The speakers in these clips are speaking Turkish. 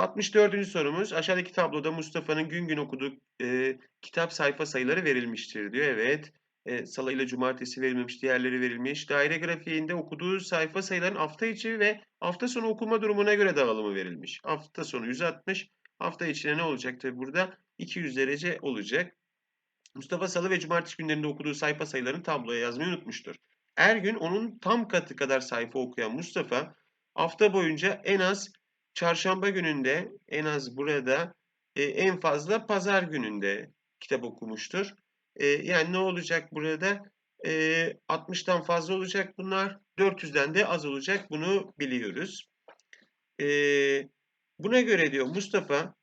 64. sorumuz aşağıdaki tabloda Mustafa'nın gün gün okuduğu e, kitap sayfa sayıları verilmiştir diyor. Evet. E, Salı ile cumartesi verilmemiş, diğerleri verilmiş. Daire grafiğinde okuduğu sayfa sayıların hafta içi ve hafta sonu okuma durumuna göre dağılımı verilmiş. Hafta sonu 160, hafta içine ne olacak tabi burada? 200 derece olacak. Mustafa Salı ve Cumartesi günlerinde okuduğu sayfa sayılarını tabloya yazmayı unutmuştur. Her gün onun tam katı kadar sayfa okuyan Mustafa hafta boyunca en az çarşamba gününde, en az burada e, en fazla pazar gününde kitap okumuştur. E, yani ne olacak burada? E, 60'tan fazla olacak bunlar, 400'den de az olacak bunu biliyoruz. E, buna göre diyor Mustafa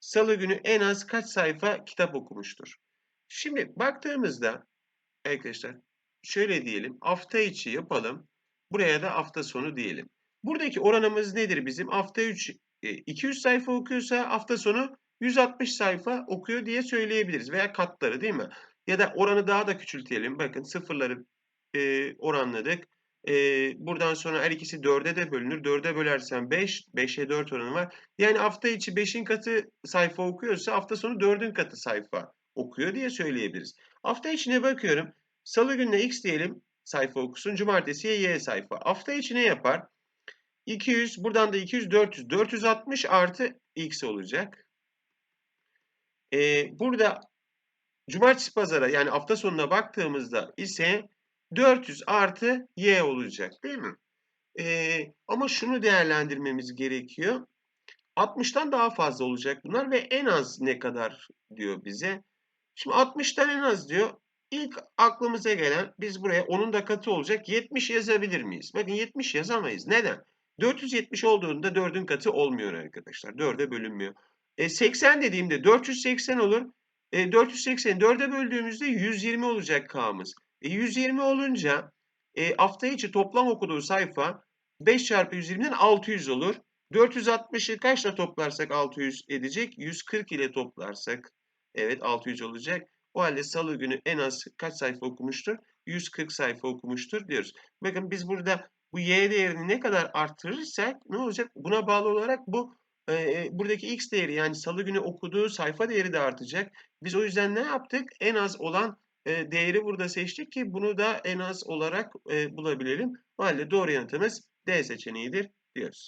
Salı günü en az kaç sayfa kitap okumuştur? Şimdi baktığımızda arkadaşlar şöyle diyelim hafta içi yapalım. Buraya da hafta sonu diyelim. Buradaki oranımız nedir bizim? Hafta 3 200 sayfa okuyorsa hafta sonu 160 sayfa okuyor diye söyleyebiliriz. Veya katları değil mi? Ya da oranı daha da küçültelim. Bakın sıfırları e, oranladık. E, buradan sonra her ikisi 4'e de bölünür. 4'e bölersen 5, 5'e 4 oranı var. Yani hafta içi 5'in katı sayfa okuyorsa hafta sonu 4'ün katı sayfa okuyor diye söyleyebiliriz. Hafta içine bakıyorum. Salı gününe x diyelim sayfa okusun. Cumartesiye y sayfa. Hafta içi ne yapar? 200 buradan da 200 400 460 artı x olacak. Ee, burada cumartesi pazara yani hafta sonuna baktığımızda ise 400 artı y olacak değil mi? Ee, ama şunu değerlendirmemiz gerekiyor. 60'tan daha fazla olacak bunlar ve en az ne kadar diyor bize. Şimdi 60'tan en az diyor. İlk aklımıza gelen biz buraya onun da katı olacak 70 yazabilir miyiz? Bakın 70 yazamayız. Neden? 470 olduğunda 4'ün katı olmuyor arkadaşlar. 4'e bölünmüyor. E, 80 dediğimde 480 olur. E, 480'i 4'e böldüğümüzde 120 olacak K'mız. E, 120 olunca e, hafta içi toplam okuduğu sayfa 5 çarpı 120'den 600 olur. 460'ı kaçla toplarsak 600 edecek? 140 ile toplarsak evet 600 olacak. O halde salı günü en az kaç sayfa okumuştur? 140 sayfa okumuştur diyoruz. Bakın biz burada bu y değerini ne kadar arttırırsak ne olacak? Buna bağlı olarak bu e, buradaki x değeri yani salı günü okuduğu sayfa değeri de artacak. Biz o yüzden ne yaptık? En az olan e, değeri burada seçtik ki bunu da en az olarak e, bulabilelim. Halde doğru yanıtımız D seçeneğidir diyoruz.